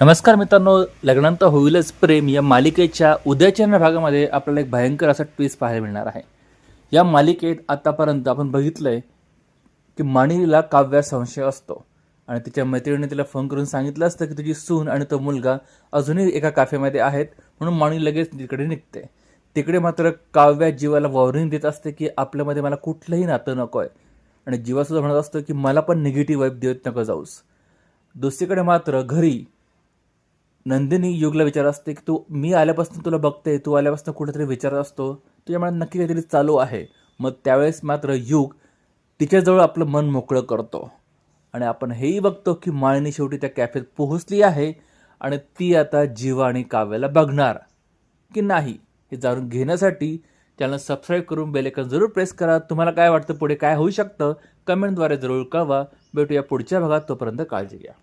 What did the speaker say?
नमस्कार मित्रांनो लग्नांत होईलच प्रेम या मालिकेच्या उद्याच्या भागामध्ये आपल्याला एक भयंकर असा ट्विस्ट पाहायला मिळणार आहे. या मालिकेत आतापर्यंत आपण बघितलं आहे की माणिनीला काव्या संशय असतो आणि तिच्या मैत्रिणीने तिला फोन करून सांगितलं असतं की तुझी सून आणि तो मुलगा अजूनही एका काफेमध्ये आहेत म्हणून माणी लगेच तिकडे निघते. तिकडे मात्र काव्या जीवाला वॉर्निंग देत असते की आपल्यामध्ये मला कुठलंही नातं नको आहे आणि जीवासुद्धा म्हणत असतो की मला पण निगेटिव्ह वाईब देत नको जाऊस. दुसरीकडे मात्र घरी नंदिनी युगला विचार असते की तू मी आल्यापासून तुला बघते तू आल्यापासून कुठेतरी विचार असतो तुझ्या मनात नक्की काहीतरी चालू आहे. मग त्यावेळेस मात्र युग तिच्याजवळ आपलं मन मोकळं करतो. आणि आपण हेही बघतो की माळणी शेवटी त्या कॅफेत पोहोचली आहे आणि ती आता जीवा आणि काव्याला बघणार. की नाही हे जाणून घेण्यासाठी चॅनल सबस्क्राईब करून बेलेकन जरूर प्रेस करा. तुम्हाला काय वाटतं पुढे काय होऊ शकतं कमेंटद्वारे जरूर कळवा. भेटूया पुढच्या भागात तोपर्यंत काळजी घ्या.